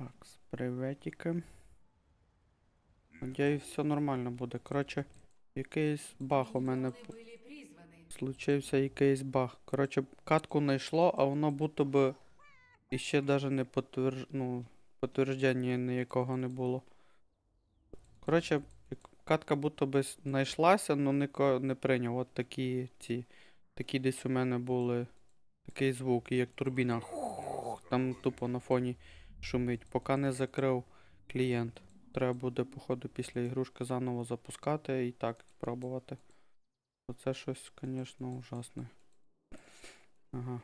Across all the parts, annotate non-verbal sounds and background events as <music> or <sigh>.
Так, з приветики. Надіюсь, все нормально буде. Коротше, якийсь баг у мене случився якийсь баг. Коротше, катку не йшло, а воно будто би іще даже не потверж... ну, підтвердження ніякого не було. Коротше, катка будто би знайшлася, але ніко не прийняв. От такі ці. Такі десь у мене були. Такий звук, як турбіна. Там тупо на фоні шумить. Поки не закрив клієнт. Треба буде, походу, після ігрушки заново запускати і так пробувати. Оце щось, звісно, ужасне. Ага.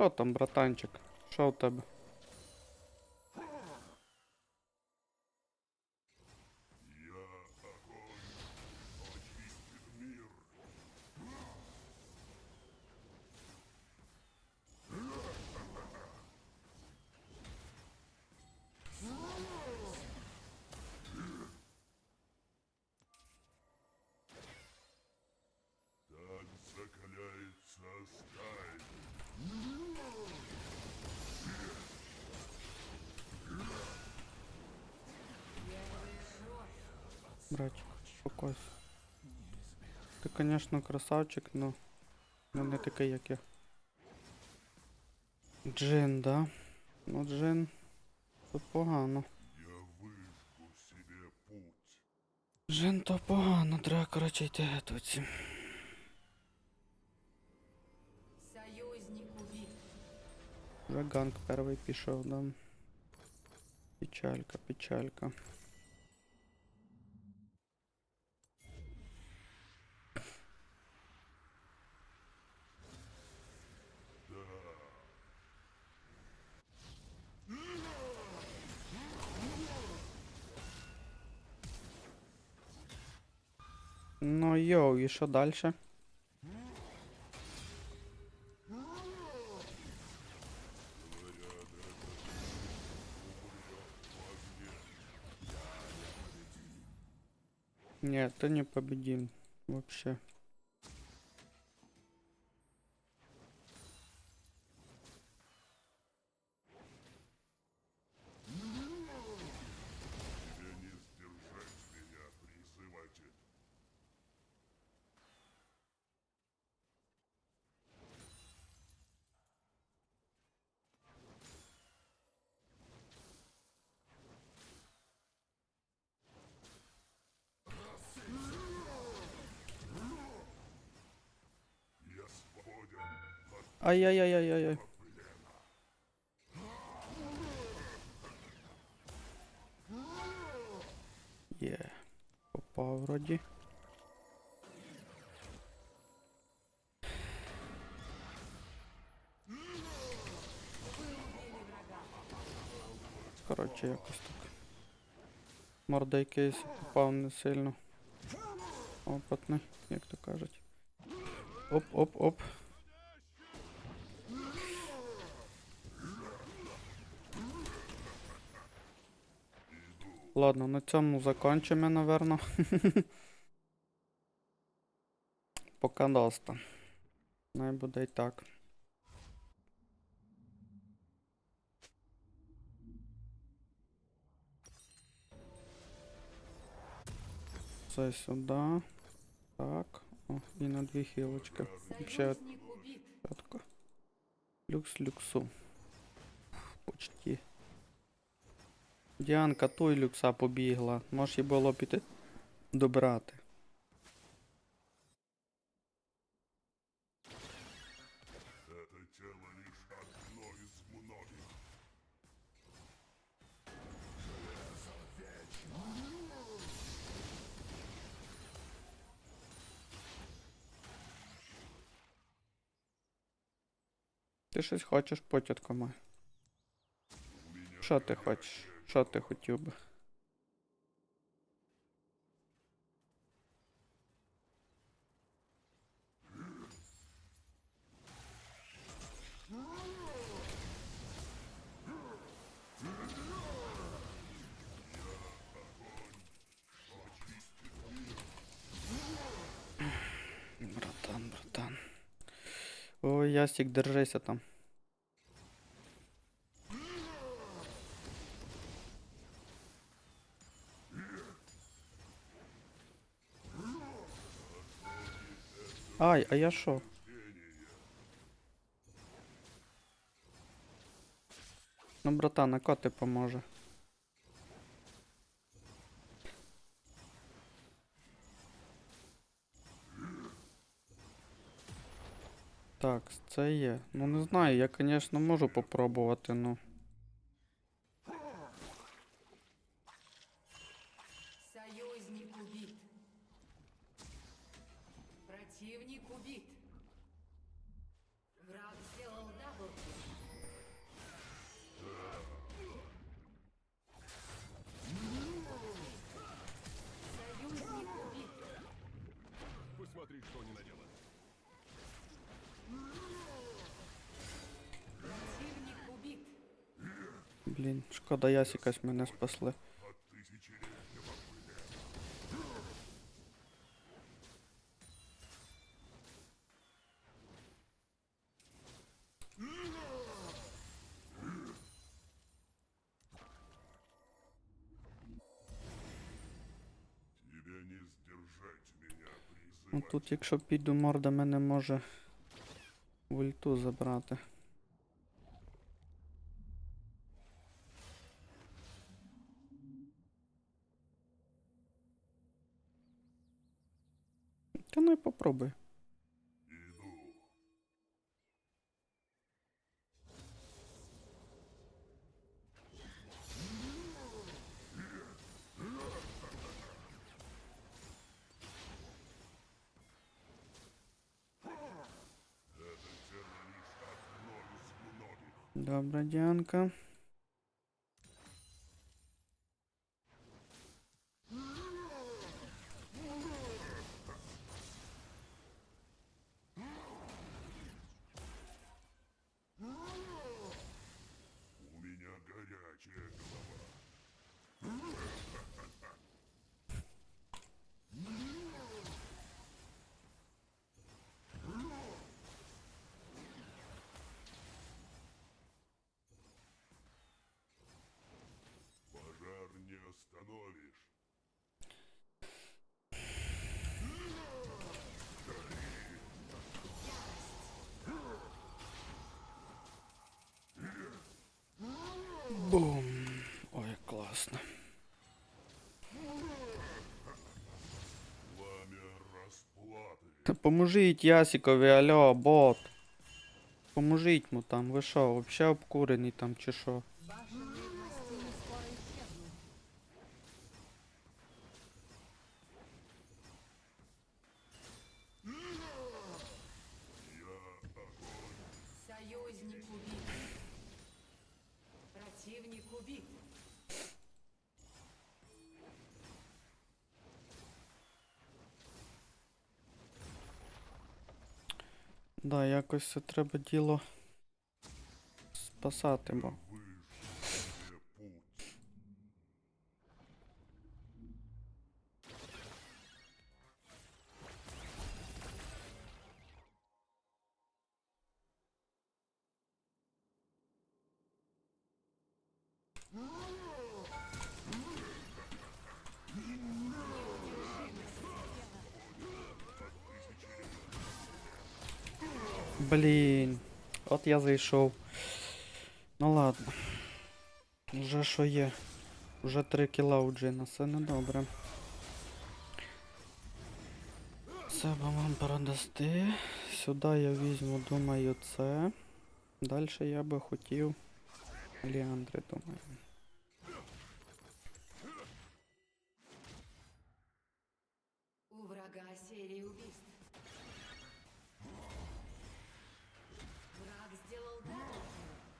Що там, братанчик? Що у тебе? Братик, успокойся. Ти, конечно, красавчик, но, но не такий, як я. Джин, да? Ну, Джин. Це погано. Джин то погано, треба, коротше, йти гетуці. Вже ганг перший пішов, да. Печалька, печалька. Ну йоу, і дальше? Нет, ты не победим. Вообще. Ай-яй-яй-яй-яй. Є. Попав вроді. Коротше, якось так. Мордой кейс попав не сильно. Опитний, як то кажуть. Оп-оп-оп. Ладно, на цьому закончимо, наверно. <laughs> Пока доста. Най буде й так. Це сюди. Так. О, і на дві хілочки. Ще. Люкс люксу. Почти. Діанка той люкса побігла. Може їй було піти добрати. Ти щось хочеш, потітко моя. Що ти хочеш? Що ти хотів би? Братан, братан. Ой, Ясик, держися там. Ай, а я що? Ну, братан, а ко ти поможе? Так, це є. Ну не знаю, я, звісно, можу попробувати, ну. Союзник Блін, шкода, Ясикась мене спасли. Ну тут, якщо піду, морда мене може в забрати. Та ну і попробуй. Иду. Поможіть Ясікові, алло, бот. Поможіть йому там, ви що, вообще обкурений там чи убит. Противник убит. Да, якось це треба діло спасати, бо. Выжжи себе путь. Блін. От я зайшов. Ну ладно. Вже що є. Вже 3 кіла у Джина, це недобре. Це би вам продасти. Сюди я візьму, думаю, це. Далі я би хотів. Ліандри, думаю.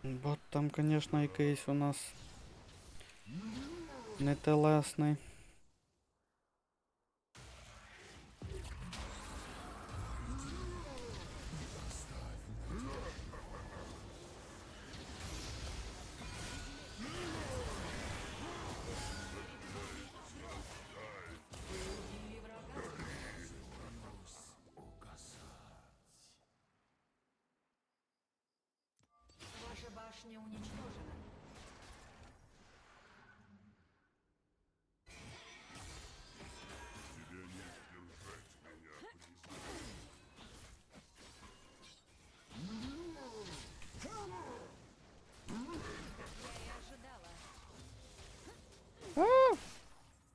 Бот там, звісно, якийсь у нас нетелесний. Башня уничтожена. Тебе не сдержать меня, призыватель.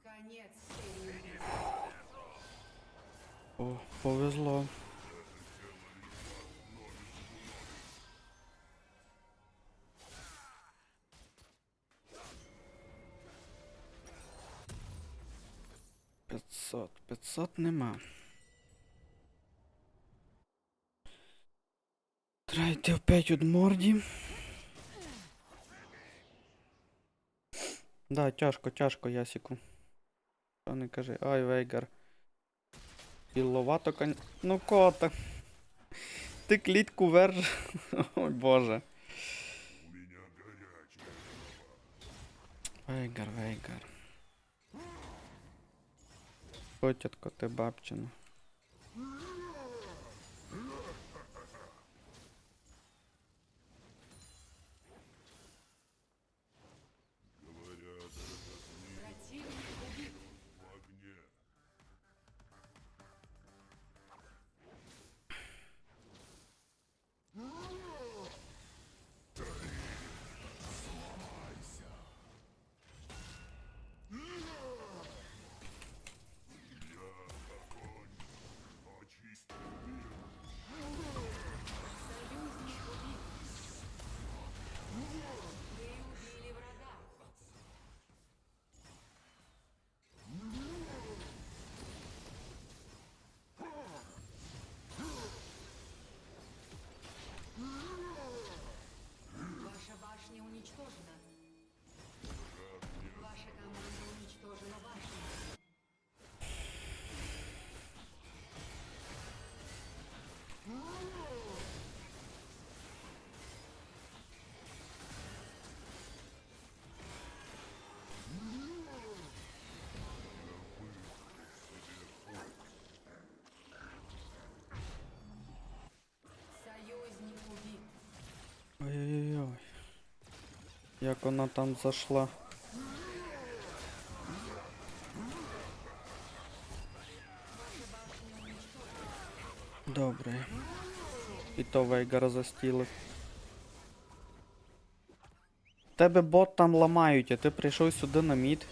Конец серии. О, повезло. П'ятсот. П'ятсот нема. Треба опять від морді. Да, тяжко, тяжко, Ясіку. Що не кажи. Ай, Вейгар. Піловато кон... Ну кота. Ти клітку верж. <laughs> Ой боже. Вейгар, Вейгар. Котятко ти бабчина. Як вона там зайшла. Добре. І то Вейгара застіли. Тебе бот там ламають, а ти прийшов сюди на мід.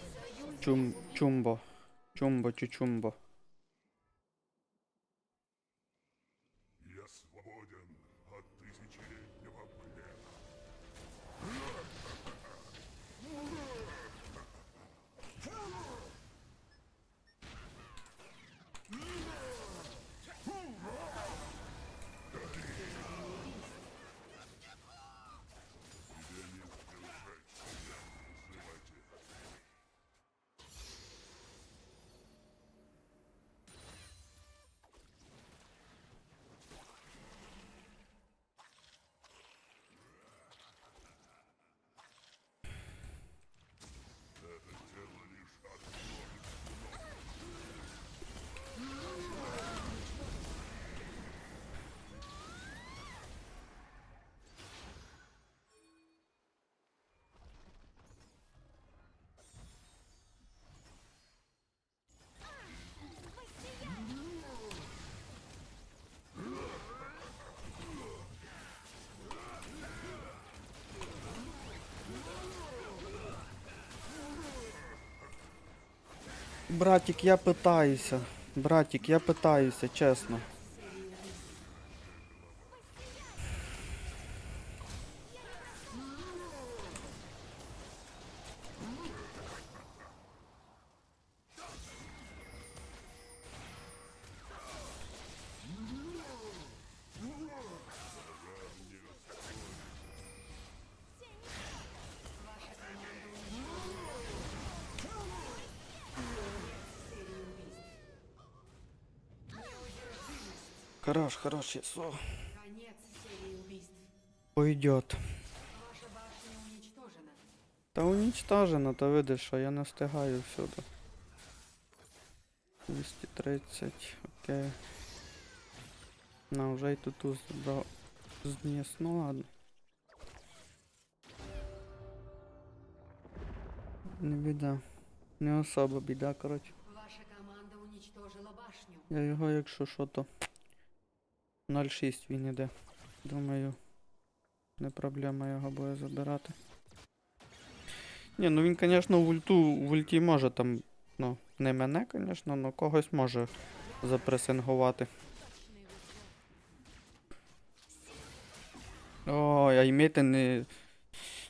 Чум... Чумбо. Чумбо, чучумбо. Братик, я питаюся. Братик, я питаюся, чесно. Хорош, хорош, серии убийств. Пойдет. Уничтожена. Та унічтожено, то видиш, що я не встигаю всюди. 230, окей. На, вже й тут збрав зніс, ну ладно. Не біда. Не особо біда, коротше. Ваша команда уничтожила башню. Я його, якщо що, то 0,6 він іде. Думаю, не проблема його буде забирати. Ні, ну він, звісно, в ульту, в ульті може там, ну, не мене, звісно, але когось може запресингувати. Ой, а йміти не.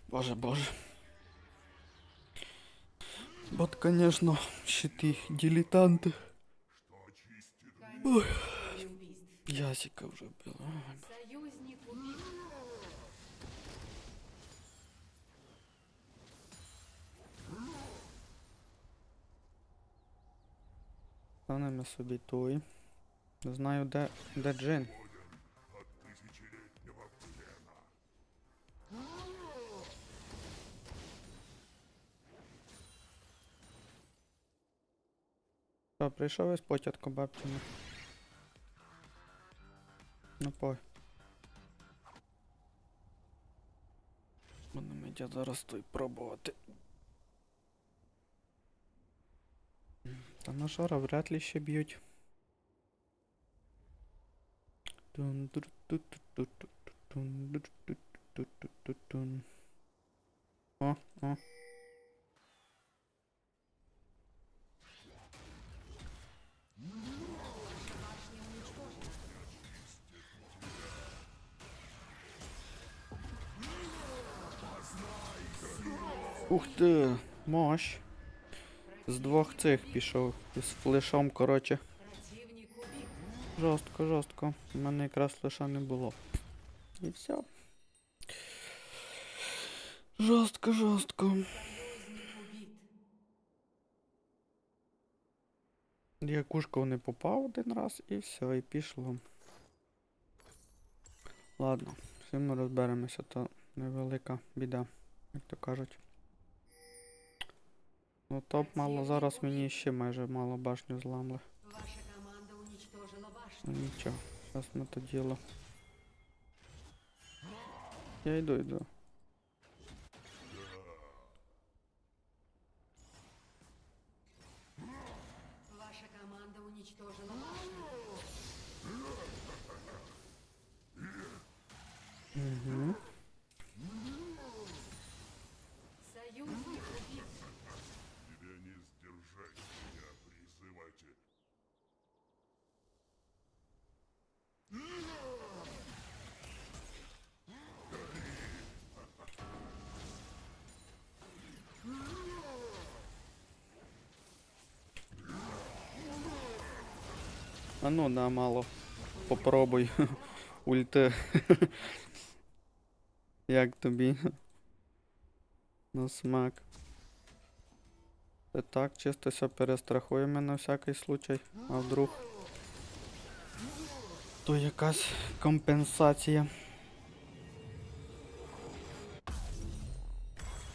Боже, боже. Бот, звісно, ще ті дилетанти. Конец Ясика вже було. Союзник убит. Станемо собі той. Не знаю, де, де Джин. Що, прийшов із потятко бабчину? Напой. Будемо я зараз той пробувати. Та на шара вряд ли ще б'ють. О, о. Ух ти, мощ. З двох цих пішов. З флешом, коротше. Жорстко, жорстко. У мене якраз флеша не було. І все. Жорстко, жорстко. Я кушку не попав один раз і все, і пішло. Ладно, цим ми розберемося, то невелика біда, як то кажуть. Ну топ мало зараз мені ще майже мало башню зламли. Ну нічого, зараз ми то діло. Я йду, йду. Ваша команда уничтожила башню. Угу. Союзник убит. Тебе не сдержать меня, призывайте. А ну да, мало. Попробуй. <laughs> Ульти. <laughs> Як тобі? На смак. Це так, чисто все перестрахуємо на всякий случай. А вдруг. То якась компенсація.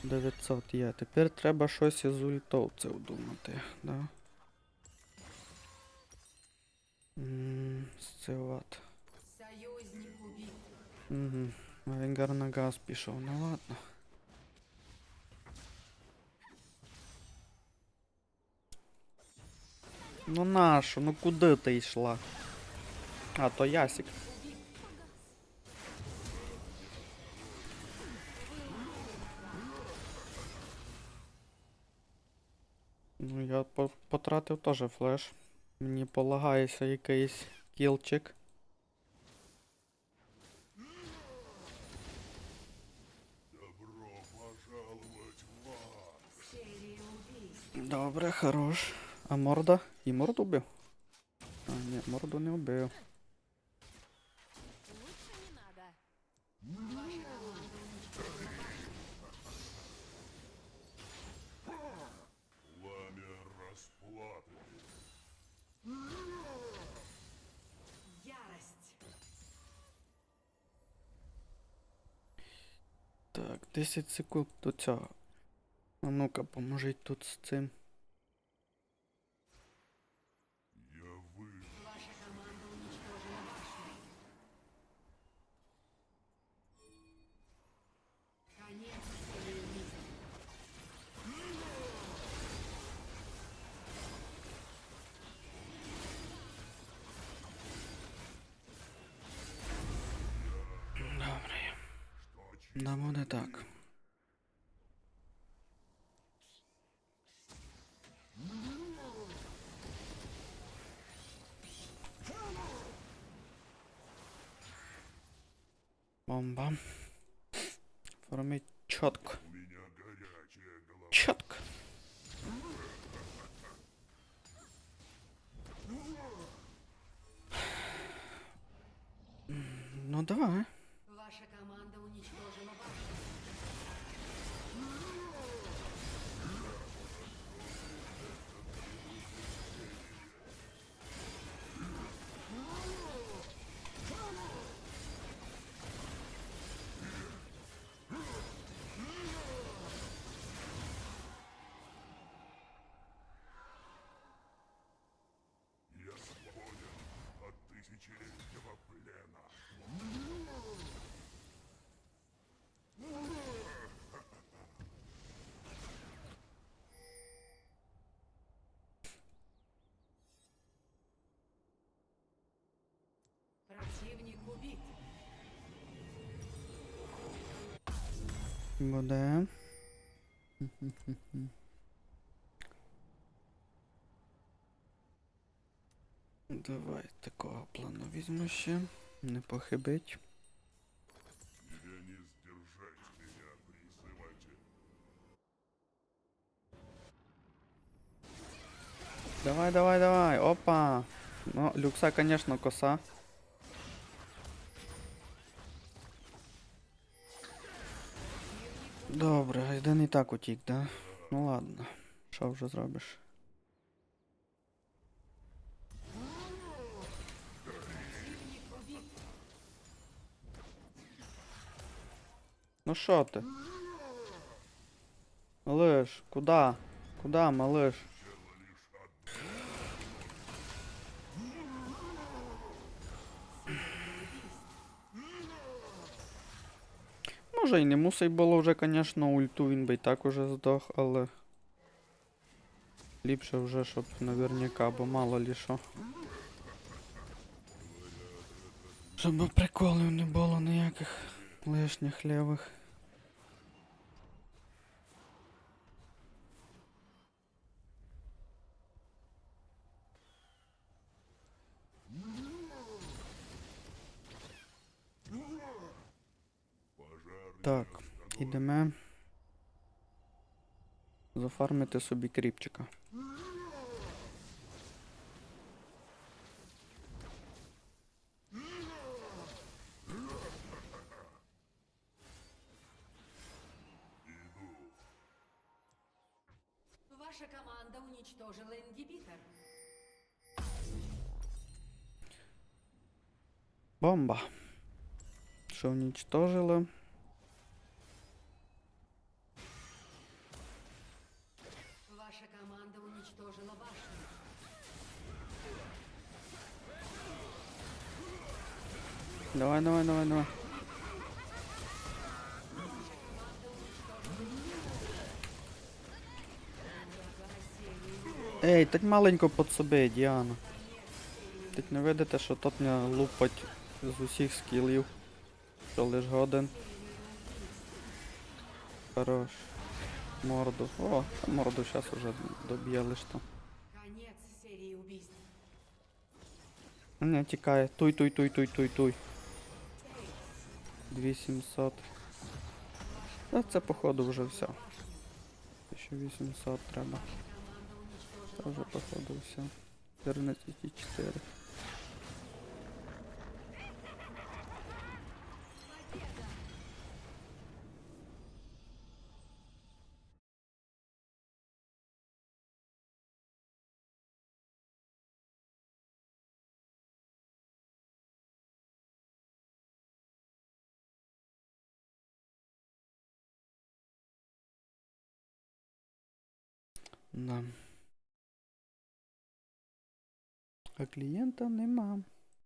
900 є. Тепер треба щось із ультовців думати, да? Сцеват. Угу. Венгар на газ пішов, ну ладно. Ну нашу, ну куди ти йшла? А, то Ясик. Ну, я по- потратив теж флеш. Мені полагається якийсь кілчик. Добре, хорош. А морда? І морду вбив? А, ні, морду не вбив. Лучше не надо. Ваша команда уничтожила Пламя расплаты. Ярость. Так, 10 секунд до цього. А ну-ка, поможіть тут з цим. Да буде так. Бомба. Формить чітко. Противник убит. Буде. Давай такого плану візьму ще. Не похибить. Тебе не сдержать меня, призыватель. Давай, давай, давай. Опа. Ну, люкса, конечно, коса. Добре, Гайден і так утік, да? Ну ладно. Що вже зробиш? Ну що ти? Малыш, куда? Куда, малыш? Може і не мусить було вже, звісно, ульту він би і так уже здох, але. Ліпше вже, щоб наверняка, бо мало лі що. Щоб приколів не було ніяких лишніх лівих. Так, ідемо. Зафармити собі кріпчика. Ваша команда уничтожила ингибитор. Бомба. Що уничтожили? Давай, давай, давай, давай. Ей, так маленько під себе, Діана. Так не видите, що тут мене лупать з усіх скілів. Що лиш годен. Хорош. Морду. О, морду зараз уже доб'є лиш там. Не, тікає. Туй, 2700. Ну це походу вже все. 1800 треба. Це вже походу все. 14,4. Да. А клієнта нема.